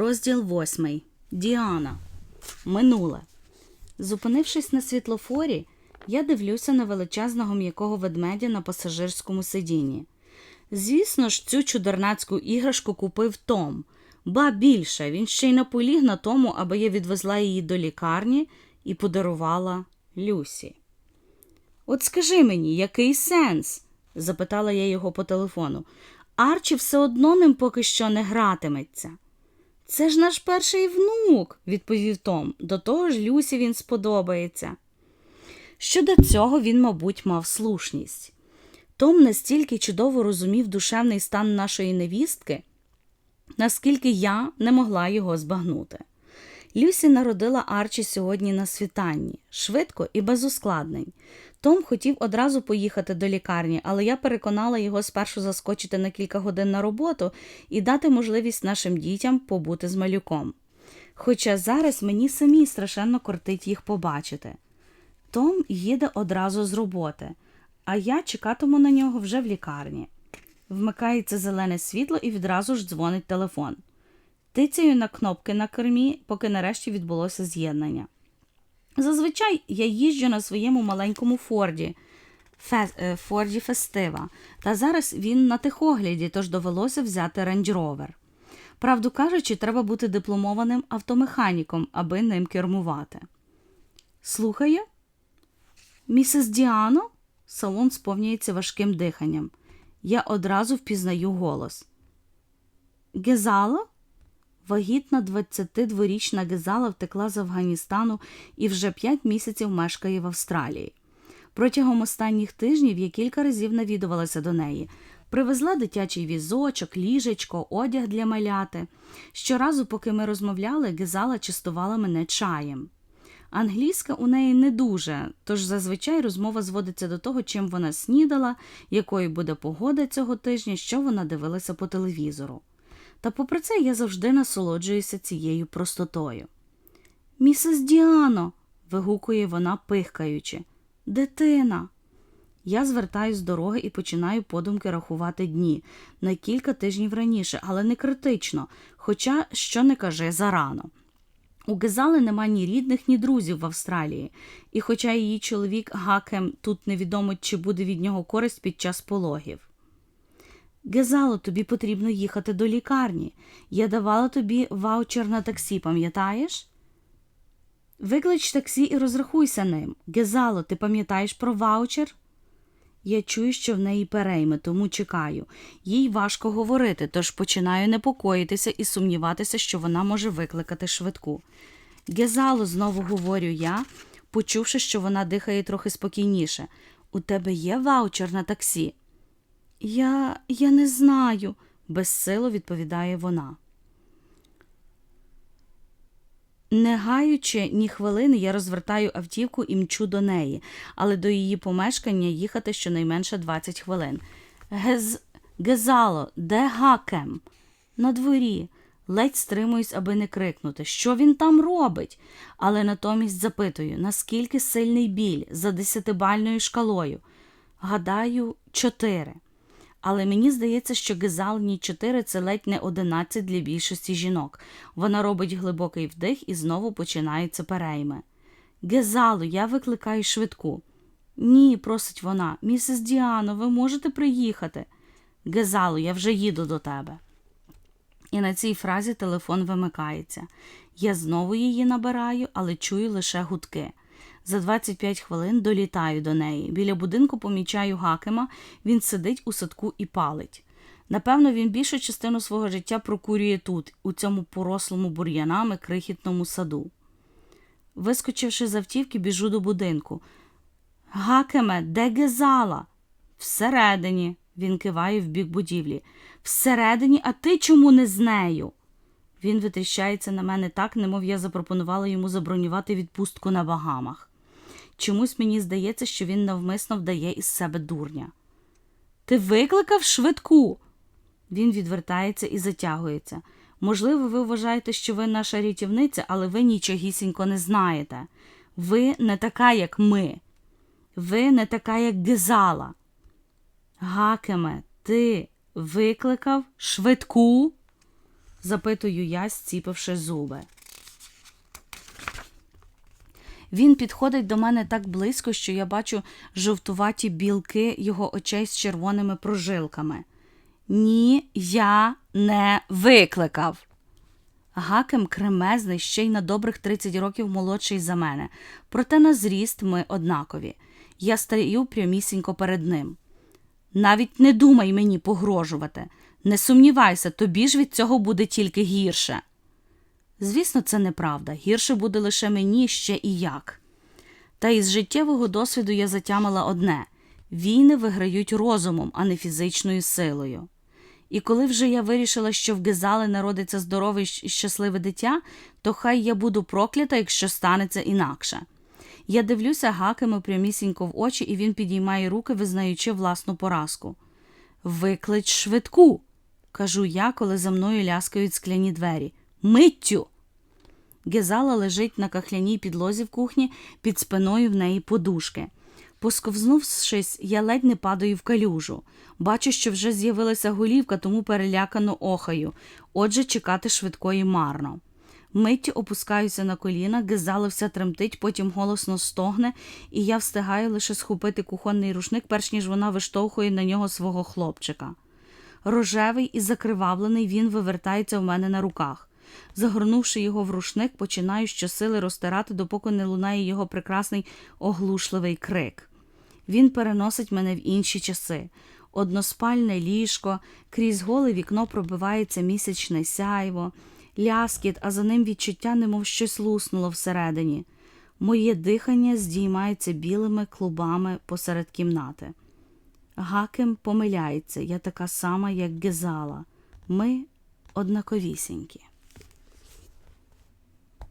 Розділ восьмий. Діана. Минуле. Зупинившись на світлофорі, я дивлюся на величезного м'якого ведмедя на пасажирському сидінні. Звісно ж, цю чудернацьку іграшку купив Том. Ба більше, він ще й наполіг на тому, аби я відвезла її до лікарні і подарувала Люсі. От скажи мені, який сенс? запитала я його по телефону. Арчі все одно ним поки що не гратиметься. Це ж наш перший внук, відповів Том. До того ж, Люсі він сподобається. Щодо цього він, мабуть, мав слушність. Том настільки чудово розумів душевний стан нашої невістки, наскільки я не могла його збагнути. Люсі народила Арчі сьогодні на світанні, швидко і без ускладнень. Том хотів одразу поїхати до лікарні, але я переконала його спершу заскочити на кілька годин на роботу і дати можливість нашим дітям побути з малюком. Хоча зараз мені самі страшенно кортить їх побачити. Том їде одразу з роботи, а я чекатиму на нього вже в лікарні. Вмикається зелене світло і відразу ж дзвонить телефон. Тицяю на кнопки на кермі, поки нарешті відбулося з'єднання. Зазвичай я їжджу на своєму маленькому Форді, е, Форді Фестива, та зараз він на тихогляді, тож довелося взяти Rover. Правду кажучи, треба бути дипломованим автомеханіком, аби ним кермувати. Слухаю? Місіс Діано? Салон сповнюється важким диханням. Я одразу впізнаю голос. Гезало? Вагітна 22-річна Гезала втекла з Афганістану і вже 5 місяців мешкає в Австралії. Протягом останніх тижнів я кілька разів навідувалася до неї. Привезла дитячий візочок, ліжечко, одяг для маляти. Щоразу, поки ми розмовляли, Гезала частувала мене чаєм. Англійська у неї не дуже, тож зазвичай розмова зводиться до того, чим вона снідала, якою буде погода цього тижня, що вона дивилася по телевізору. Та попри це я завжди насолоджуюся цією простотою. Місіс Діано. вигукує вона, пихкаючи. Дитина. Я звертаюсь з дороги і починаю подумки рахувати дні на кілька тижнів раніше, але не критично, хоча, що не каже, зарано. У Гезали нема ні рідних, ні друзів в Австралії, і хоча її чоловік Гакем тут невідомо, чи буде від нього користь під час пологів. Гезало, тобі потрібно їхати до лікарні. Я давала тобі ваучер на таксі, пам'ятаєш? Виклич таксі і розрахуйся ним. Гезало, ти пам'ятаєш про ваучер? Я чую, що в неї перейми, тому чекаю. Їй важко говорити, тож починаю непокоїтися і сумніватися, що вона може викликати швидку. Гезало, знову говорю я, почувши, що вона дихає трохи спокійніше. У тебе є ваучер на таксі? Я я не знаю, безсило відповідає вона. Не гаючи ні хвилини, я розвертаю автівку і мчу до неї, але до її помешкання їхати щонайменше 20 хвилин. Гез... Гезало, де гакем? На дворі. Ледь стримуюсь, аби не крикнути, що він там робить, але натомість запитую, наскільки сильний біль за десятибальною шкалою. Гадаю, чотири. Але мені здається, що гезалні 4 це ледь не 11 для більшості жінок. Вона робить глибокий вдих і знову починаються перейми. Гезалу, я викликаю швидку. Ні, просить вона, місіс Діано, ви можете приїхати. Гезалу, я вже їду до тебе. І на цій фразі телефон вимикається. Я знову її набираю, але чую лише гудки. За 25 хвилин долітаю до неї. Біля будинку помічаю Гакема, він сидить у садку і палить. Напевно, він більшу частину свого життя прокурює тут, у цьому порослому бур'янами крихітному саду. Вискочивши з автівки, біжу до будинку. Гакеме, де гезала? Всередині, він киває в бік будівлі. Всередині, а ти чому не з нею? Він витріщається на мене так, немов я запропонувала йому забронювати відпустку на Багамах. Чомусь мені здається, що він навмисно вдає із себе дурня. Ти викликав швидку. Він відвертається і затягується. Можливо, ви вважаєте, що ви наша рятівниця, але ви нічогісінько не знаєте. Ви не така, як ми. Ви не така, як Гезала. Гакеме, ти викликав швидку? запитую я, зціпивши зуби. Він підходить до мене так близько, що я бачу жовтуваті білки його очей з червоними прожилками. Ні, я не викликав. Гакем кремезний, ще й на добрих 30 років молодший за мене. Проте на зріст ми однакові. Я стаю прямісінько перед ним. Навіть не думай мені погрожувати. Не сумнівайся, тобі ж від цього буде тільки гірше. Звісно, це неправда. Гірше буде лише мені ще і як. Та із життєвого досвіду я затямила одне війни виграють розумом, а не фізичною силою. І коли вже я вирішила, що в Гезали народиться здорове і щасливе дитя, то хай я буду проклята, якщо станеться інакше. Я дивлюся гаками прямісінько в очі, і він підіймає руки, визнаючи власну поразку. Виклич швидку, кажу я, коли за мною ляскають скляні двері. Миттю. Гезала лежить на кахляній підлозі в кухні, під спиною в неї подушки. Посковзнувшись, я ледь не падаю в калюжу. Бачу, що вже з'явилася голівка, тому перелякано охаю. Отже, чекати швидкої марно. Миттю опускаюся на коліна, Гезала вся тремтить, потім голосно стогне, і я встигаю лише схопити кухонний рушник, перш ніж вона виштовхує на нього свого хлопчика. Рожевий і закривавлений, він вивертається в мене на руках. Загорнувши його в рушник, починаю щосили розтирати, допоки не лунає його прекрасний оглушливий крик. Він переносить мене в інші часи. Односпальне ліжко, крізь голе вікно пробивається місячне сяйво, ляскіт, а за ним відчуття, немов щось луснуло всередині. Моє дихання здіймається білими клубами посеред кімнати. Гакем помиляється, я така сама, як Гезала. Ми однаковісінькі.